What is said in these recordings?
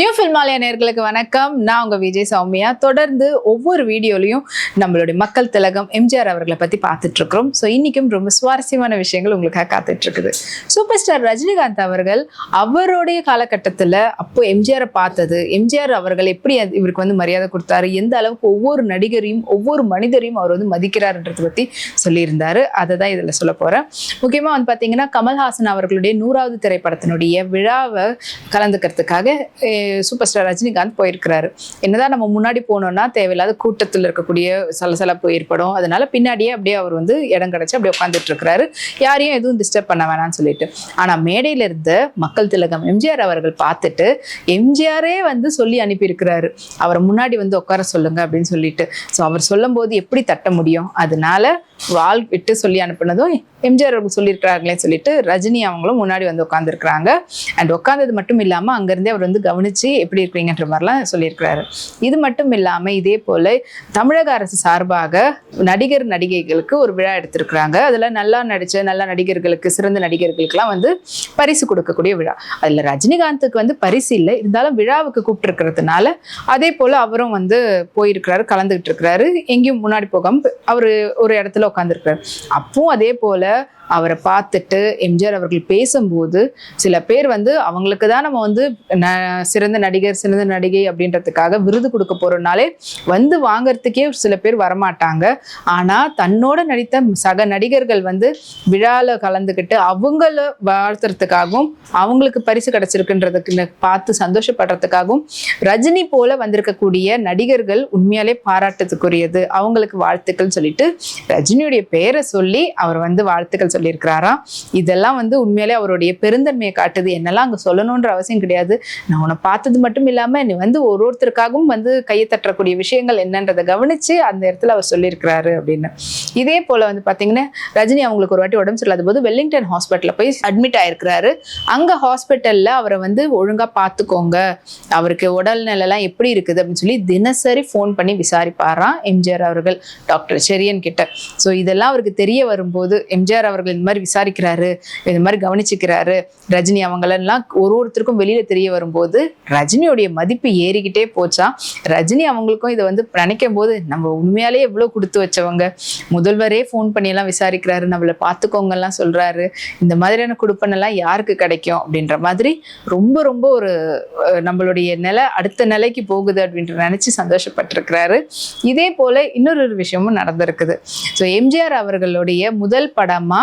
New ஃபில்மாலய நேர்களுக்கு வணக்கம். நான் உங்க விஜய் சௌமியா. தொடர்ந்து ஒவ்வொரு வீடியோலையும் நம்மளுடைய மக்கள் திலகம் எம்ஜிஆர் அவர்களை பத்தி பார்த்துட்டு இருக்கிறோம் ஸோ இன்னைக்கும் ரொம்ப சுவாரஸ்யமான விஷயங்கள் உங்களுக்காக காத்துட்டு இருக்குது சூப்பர் ஸ்டார் ரஜினிகாந்த் அவர்கள் அவருடைய காலகட்டத்தில் அப்போ எம்ஜிஆரை பார்த்தது. எம்ஜிஆர் அவர்கள் எப்படி இவருக்கு வந்து மரியாதை கொடுத்தாரு? எந்த அளவுக்கு ஒவ்வொரு நடிகரையும் ஒவ்வொரு மனிதரையும் அவர் வந்து மதிக்கிறார்ன்றதை பத்தி சொல்லியிருந்தாரு. அதை தான் இதில் சொல்ல போறேன். முக்கியமாக வந்து பார்த்தீங்கன்னா கமல்ஹாசன் அவர்களுடைய நூறாவது திரைப்படத்தினுடைய விழாவை கலந்துக்கிறதுக்காக சூப்பர் ஸ்டார் ரஜினிகாந்த் போயிருக்கிறாரு. என்னதான் நம்ம முன்னாடி போனோம்னா தேவையில்லாத கூட்டத்தில் இருக்கக்கூடிய சலசலப்பு ஏற்படும். அதனால பின்னாடியே அப்படியே அவர் வந்து இடம் கிடச்சி அப்படியே உட்காந்துட்டு இருக்கிறாரு. யாரையும் எதுவும் டிஸ்டர்ப் பண்ண வேணாம்னு சொல்லிட்டு. ஆனால் மேடையில் இருந்த மக்கள் திலகம் எம்ஜிஆர் அவர்கள் பார்த்துட்டு எம்ஜிஆரே வந்து சொல்லி அனுப்பியிருக்கிறாரு. அவரை முன்னாடி வந்து உட்கார சொல்லுங்க அப்படின்னு சொல்லிட்டு. ஸோ அவர் சொல்லும்போது எப்படி தட்ட முடியும்? அதனால வால் விட்டு சொல்லி அனுப்புனதும் எம்ஜிஆர் அவர்கள் சொல்லியிருக்கிறாங்களே சொல்லிட்டு ரஜினி அவங்களும் முன்னாடி வந்து உட்காந்துருக்கிறாங்க அண்ட் உட்காந்தது மட்டும் இல்லாமல் அங்கேருந்தே அவர் வந்து கவனிச்சு எப்படி இருக்கிறீங்கன்ற மாதிரிலாம் சொல்லியிருக்கிறாரு. இது மட்டும் இல்லாமல் இதே போல் தமிழக அரசு சார்பாக நடிகர் நடிகைகளுக்கு ஒரு விழா எடுத்திருக்கிறாங்க. அதில் நல்லா நடித்த நல்ல நடிகர்களுக்கு சிறந்த நடிகர்களுக்கெல்லாம் வந்து பரிசு கொடுக்கக்கூடிய விழா. அதில் ரஜினிகாந்துக்கு வந்து பரிசு இல்லை. இருந்தாலும் விழாவுக்கு கூப்பிட்டுருக்கிறதுனால அதே போல் அவரும் வந்து போயிருக்கிறாரு கலந்துக்கிட்டு இருக்கிறாரு எங்கேயும் முன்னாடி போகாம அவர் ஒரு இடத்துல உட்காந்துருக்காரு அப்பவும் அதே போல அவரை பார்த்துட்டு எம்ஜிஆர் அவர்கள் பேசும்போது சில பேர் வந்து அவங்களுக்கு தான் நம்ம வந்து ந- சிறந்த நடிகர் சிறந்த நடிகை அப்படின்றதுக்காக விருது கொடுக்க போறோம்னாலே வந்து வாங்கறதுக்கே சில பேர் வரமாட்டாங்க. ஆனா தன்னோட நடித்த சக நடிகர்கள் வந்து விழால கலந்துக்கிட்டு அவங்கள வாழ்த்துறதுக்காகவும் அவங்களுக்கு பரிசு கிடைச்சிருக்குன்றதுக்கு பார்த்து சந்தோஷப்படுறதுக்காகவும் ரஜினி போல வந்திருக்கக்கூடிய நடிகர்கள் உண்மையாலே பாராட்டத்துக்குரியது அவங்களுக்கு வாழ்த்துக்கள் சொல்லிட்டு ரஜினியுடைய பேரை சொல்லி அவர் வந்து வாழ்த்துக்கள் சொல்லியிருக்கிறாரா? இதெல்லாம் வந்து உண்மையாலே அவருடைய பெருந்தன்மையை காட்டுது. என்னெல்லாம் அங்கே சொல்லணுன்ற அவசியம் கிடையாது. நான் உன்னை பார்த்தது மட்டும் இல்லாமல் நீ வந்து ஒரு ஒருத்தருக்காகவும் வந்து கையை தட்டக்கூடிய விஷயங்கள் என்னன்றதை கவனிச்சு அந்த இடத்துல அவர் சொல்லியிருக்கிறாரு அப்படின்னு. இதே போல வந்து பார்த்தீங்கன்னா ரஜினி அவங்களுக்கு ஒரு வாட்டி உடம்பு சரியில்லாத போது வெல்லிங்டன் ஹாஸ்பிட்டலில் போய் அட்மிட் ஆயிருக்கிறாரு. அங்கே ஹாஸ்பிட்டலில் அவரை வந்து ஒழுங்காக பார்த்துக்கோங்க அவருக்கு உடல்நிலைலாம் எப்படி இருக்குது அப்படின்னு சொல்லி தினசரி ஃபோன் பண்ணி விசாரிப்பாராம் எம்ஜிஆர் அவர்கள் டாக்டர் செரியன் கிட்ட. ஸோ இதெல்லாம் அவருக்கு தெரிய வரும்போது எம்ஜிஆர் அவர்கள் இந்த மாதிரி விசாரிக்கிறாரு இந்த மாதிரி கவனிச்சுக்கிறாரு ரஜினி அவங்களெல்லாம் ஒரு ஒருத்தருக்கும் வெளியில தெரிய வரும்போது ரஜினியோடைய மதிப்பு ஏறிக்கிட்டே போச்சா? ரஜினி அவங்களுக்கும் இதை வந்து நினைக்கும் போது நம்ம உண்மையாலே எவ்வளோ கொடுத்து வச்சவங்க முதல்வரே ஃபோன் பண்ணி எல்லாம் விசாரிக்கிறாரு நம்மளை பார்த்துக்கோங்கலாம் சொல்றாரு இந்த மாதிரியான கொடுப்பனெல்லாம் யாருக்கு கிடைக்கும் அப்படின்ற மாதிரி ரொம்ப ரொம்ப ஒரு நம்மளுடைய நிலை அடுத்த நிலைக்கு போகுது அப்படின்ற நினைச்சு சந்தோஷப்பட்டிருக்கிறாரு. இதே போல இன்னொரு ஒரு விஷயமும் நடந்திருக்குது. ஸோ எம்ஜிஆர் அவர்களுடைய முதல் படமா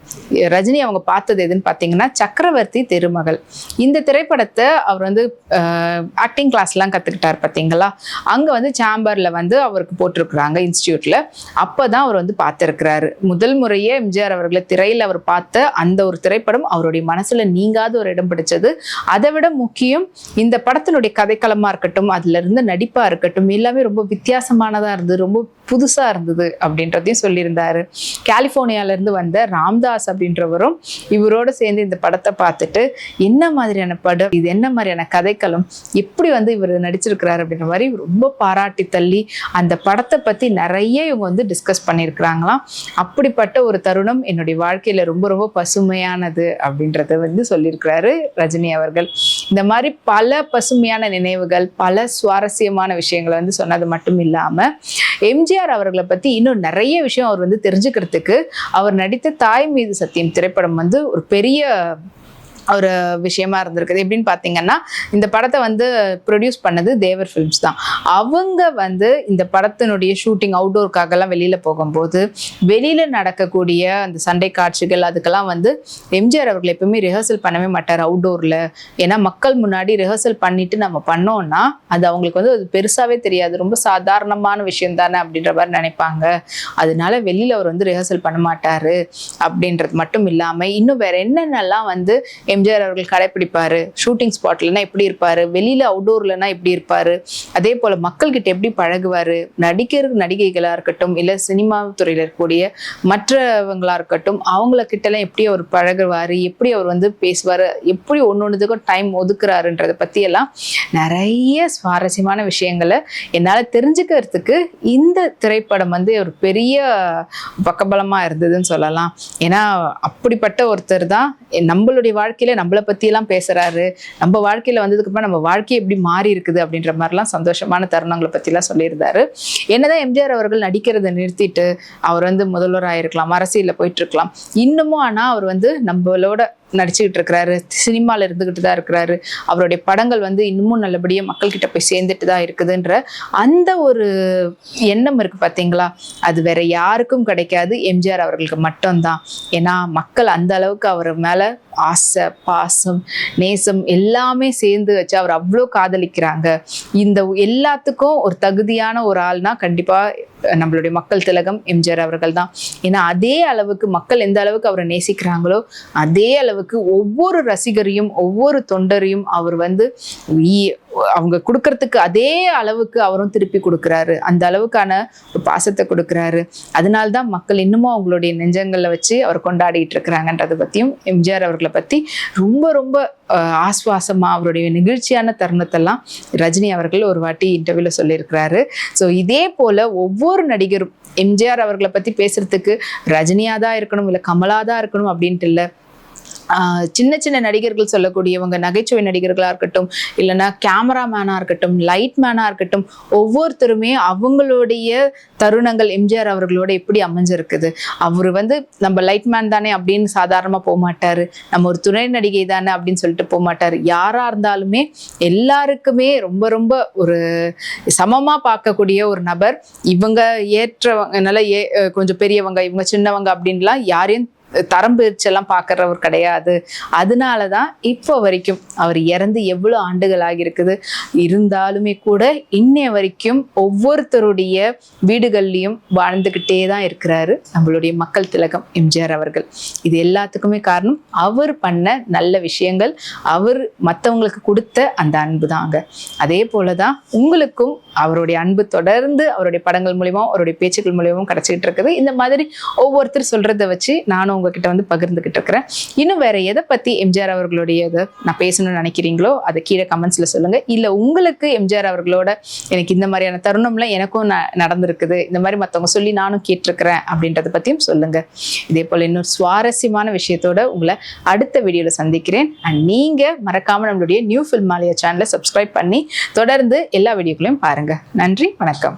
ரஜினி அவங்க பார்த்தது எதுன்னு பார்த்தீங்கன்னா சக்கரவர்த்தி திருமகள். இந்த திரைப்படத்தை அவர் வந்து ஆக்டிங் கிளாஸ்லாம் கற்றுக்கிட்டார் பார்த்தீங்களா? அங்கே வந்து சாம்பரில் வந்து அவருக்கு போட்டிருக்கிறாங்க இன்ஸ்டியூட்டில் அப்போ தான் அவர் வந்து பார்த்துருக்கிறாரு. முதல் முறையே எம்ஜிஆர் அவர்களை திரையில் அவர் பார்த்த அந்த ஒரு திரைப்படம் அவருடைய மனசில் நீங்காத ஒரு இடம் பிடிச்சது. அதை விட முக்கியம் இந்த படத்தினுடைய கதைக்களமாக இருக்கட்டும் அதுல நடிப்பாக இருக்கட்டும் எல்லாமே ரொம்ப வித்தியாசமானதாக இருந்தது ரொம்ப புதுசாக இருந்தது அப்படின்றதையும் சொல்லியிருந்தார். கலிஃபோர்னியால இருந்து வந்த ராம்தாஸ் அப்படின்றவரும் இவரோட சேர்ந்து இந்த படத்தை பார்த்துட்டு என்ன மாதிரியான படம் இது என்ன மாதிரியான கதைக்களம் எப்படி வந்து இவர் நடிச்சிருக்கிறாரு அப்படின்ற மாதிரி ரொம்ப பாராட்டி தள்ளி அந்த படத்தை பத்தி நிறைய இவங்க வந்து டிஸ்கஸ் பண்ணியிருக்கிறாங்களாம். அப்படிப்பட்ட ஒரு தருணம் என்னுடைய வாழ்க்கையில ரொம்ப ரொம்ப பசுமையானது அப்படின்றத வந்து சொல்லியிருக்கிறாரு ரஜினி அவர்கள். இந்த மாதிரி பல பசுமையான நினைவுகள் பல சுவாரஸ்யமான விஷயங்களை வந்து சொன்னது மட்டும் இல்லாம எம்ஜிஆர் அவர்களை பற்றி இன்னும் நிறைய விஷயம் அவர் வந்து தெரிஞ்சுக்கிறதுக்கு அவர் நடித்த தாய் மீது சத்தியம் திரைப்படம் வந்து ஒரு பெரிய ஒரு விஷயமா இருந்திருக்குது. எப்படின்னு பார்த்தீங்கன்னா இந்த படத்தை வந்து ப்ரொடியூஸ் பண்ணது தேவர் ஃபிலிம்ஸ் தான். அவங்க வந்து இந்த படத்தினுடைய ஷூட்டிங் அவுட்டோருக்காகலாம் வெளியில் போகும்போது வெளியில் நடக்கக்கூடிய அந்த சண்டை காட்சிகள் அதுக்கெல்லாம் வந்து எம்ஜிஆர் அவர்கள் எப்பவுமே ரிஹர்சல் பண்ணவே மாட்டார் அவுட்டோரில் ஏன்னா மக்கள் முன்னாடி ரிஹர்சல் பண்ணிட்டு நம்ம பண்ணோம்னா அது அவங்களுக்கு வந்து அது பெருசாகவே தெரியாது. ரொம்ப சாதாரணமான விஷயம் தானே அப்படின்ற மாதிரி நினைப்பாங்க. அதனால வெளியில் அவர் வந்து ரிஹர்சல் பண்ண மாட்டார் அப்படின்றது மட்டும் இல்லாமல் இன்னும் வேற என்னென்னலாம் வந்து எம்ஜிஆர் அவர்கள் கடைப்பிடிப்பாரு ஷூட்டிங் ஸ்பாட்லனா எப்படி இருப்பாரு வெளியில அவுட்டோர்லனா எப்படி இருப்பாரு அதே போல மக்கள்கிட்ட எப்படி பழகுவாரு நடிகர் நடிகைகளா இருக்கட்டும் இல்ல சினிமா துறையில இருக்கக்கூடிய மற்றவங்களா இருக்கட்டும் அவங்கள கிட்டலாம் எப்படி அவர் பழகுவாரு எப்படி அவர் வந்து பேசுவாரு எப்படி ஒன்னொன்னுத்துக்கும் டைம் ஒதுக்குறாருன்றதை பத்தி எல்லாம் நிறைய சுவாரஸ்யமான விஷயங்களை என்னால் தெரிஞ்சுக்கிறதுக்கு இந்த திரைப்படம் வந்து ஒரு பெரிய பக்கபலமாக இருந்ததுன்னு சொல்லலாம். ஏன்னா அப்படிப்பட்ட ஒருத்தர் தான் நம்மளுடைய வாழ்க்கை வாழ்க்கையில நம்மளை பத்தியெல்லாம் பேசுறாரு. நம்ம வாழ்க்கையில வந்ததுக்கு அப்புறம் நம்ம வாழ்க்கை எப்படி மாறி இருக்குது அப்படின்ற மாதிரிலாம் சந்தோஷமான தருணங்களை பற்றிலாம் சொல்லியிருந்தாரு. என்னதான் எம்ஜிஆர் அவர்கள் நடிக்கிறதை நிறுத்திட்டு அவர் வந்து முதல்வராக இருக்கலாம் அரசியலில் போயிட்டு இருக்கலாம். இன்னமும் ஆனா அவர் வந்து நம்மளோட நடிச்சுக்கிட்டு இருக்கிறாரு சினிமாவில் இருந்துக்கிட்டு தான் இருக்கிறாரு. அவருடைய படங்கள் வந்து இன்னமும் நல்லபடியாக மக்கள்கிட்ட போய் சேர்ந்துட்டு தான் இருக்குதுன்ற அந்த ஒரு எண்ணம் இருக்குது பார்த்தீங்களா அது வேற யாருக்கும் கிடைக்காது. எம்ஜிஆர் அவர்களுக்கு மட்டும்தான். ஏன்னா மக்கள் அந்த அளவுக்கு அவர் மேலே ஆசை பாசம் நேசம் எல்லாமே சேர்ந்து வச்சு அவர் அவ்வளோ காதலிக்கிறாங்க. இந்த எல்லாத்துக்கும் ஒரு தகுதியான ஒரு ஆள்னா கண்டிப்பாக நம்மளுடைய மக்கள் திலகம் எம்ஜிஆர் அவர்கள் தான் ஏன்னா அதே அளவுக்கு மக்கள் எந்த அளவுக்கு அவரை நேசிக்கிறாங்களோ அதே அளவுக்கு ஒவ்வொரு ரசிகரையும் ஒவ்வொரு தொண்டரையும் அவர் வந்து அவங்க கொடுக்கறதுக்கு அதே அளவுக்கு அவரும் திருப்பி கொடுக்குறாரு. அந்த அளவுக்கான ஒரு பாசத்தை கொடுக்குறாரு. அதனால்தான் மக்கள் இன்னமும் அவங்களுடைய நெஞ்சங்களில் வச்சு அவர் கொண்டாடிட்டு இருக்கிறாங்கன்றதை பற்றியும் எம்ஜிஆர் அவர்களை பற்றி ரொம்ப ரொம்ப ஆஸ்வாசமாக அவருடைய நிகழ்ச்சியான தருணத்தெல்லாம் ரஜினி அவர்கள் ஒரு வாட்டி இன்டர்வியூவில் சொல்லியிருக்கிறாரு. ஸோ இதே போல் ஒவ்வொரு நடிகரும் எம்ஜிஆர் அவர்களை பற்றி பேசுறதுக்கு ரஜினியாக தான் இருக்கணும் இல்லை கமலாக தான் இருக்கணும் அப்படின்ட்டு இல்லை. சின்ன சின்ன நடிகர்கள் சொல்லக்கூடியவங்க நகைச்சுவை நடிகர்களாக இருக்கட்டும் இல்லைன்னா கேமராமேனாக இருக்கட்டும் லைட் மேனாக இருக்கட்டும் ஒவ்வொருத்தருமே அவங்களுடைய தருணங்கள் எம்ஜிஆர் அவர்களோட எப்படி அமைஞ்சிருக்குது? அவர் வந்து நம்ம லைட் மேன் தானே அப்படின்னு சாதாரணமாக போக மாட்டார். நம்ம ஒரு துணை நடிகை தானே அப்படின்னு சொல்லிட்டு போக மாட்டார். யாராக இருந்தாலுமே எல்லாருக்குமே ரொம்ப ரொம்ப ஒரு சமமாக பார்க்கக்கூடிய ஒரு நபர். இவங்க ஏற்றவங்க நல்ல ஏ கொஞ்சம் பெரியவங்க இவங்க சின்னவங்க அப்படின்லாம் யாரையும் தரம் பிரிச்செல்லாம் பார்க்குறவர் கிடையாது. அதனால தான் இப்போ வரைக்கும் அவர் இறந்து எவ்வளோ ஆண்டுகள் ஆகியிருக்குது இருந்தாலுமே கூட இன்னைய வரைக்கும் ஒவ்வொருத்தருடைய வீடுகள்லையும் வாழ்ந்துக்கிட்டே தான் இருக்கிறாரு. நம்மளுடைய மக்கள் திலகம் எம்ஜிஆர் அவர்கள். இது எல்லாத்துக்குமே காரணம் அவர் பண்ண நல்ல விஷயங்கள் அவர் மற்றவங்களுக்கு கொடுத்த அந்த அன்பு தாங்க. அதே போல தான் உங்களுக்கும் அவருடைய அன்பு தொடர்ந்து அவருடைய படங்கள் மூலியமாக அவருடைய பேச்சுக்கள் மூலியமாவும் கிடச்சிக்கிட்டு இருக்குது. இந்த மாதிரி ஒவ்வொருத்தர் சொல்கிறத வச்சு நானும் உங்ககிட்ட வந்து பகிர்ந்துகிட்டு இருக்கிறேன். இன்னும் வேற எதை பத்தி எம்ஜிஆர் அவர்களுடைய இதை நான் பேசணும்னு நினைக்கிறீங்களோ அதை கீழே கமெண்ட்ஸ்ல சொல்லுங்க. இல்ல உங்களுக்கு எம்ஜிஆர் அவர்களோட எனக்கு இந்த மாதிரியான தருணம்லாம் எனக்கும் நடந்திருக்குது. இந்த மாதிரி மத்தவங்க சொல்லி நானும் கேட்டிருக்கிறேன் அப்படின்றத பத்தியும் சொல்லுங்க. இதே போல இன்னும் சுவாரஸ்யமான விஷயத்தோட உங்களை அடுத்த வீடியோல சந்திக்கிறேன். அண்ட் நீங்க மறக்காம நம்மளுடைய நியூ ஃபில்மாலயா சேனலை சப்ஸ்கிரைப் பண்ணி தொடர்ந்து எல்லா வீடியோக்களையும் பாருங்க. நன்றி வணக்கம்.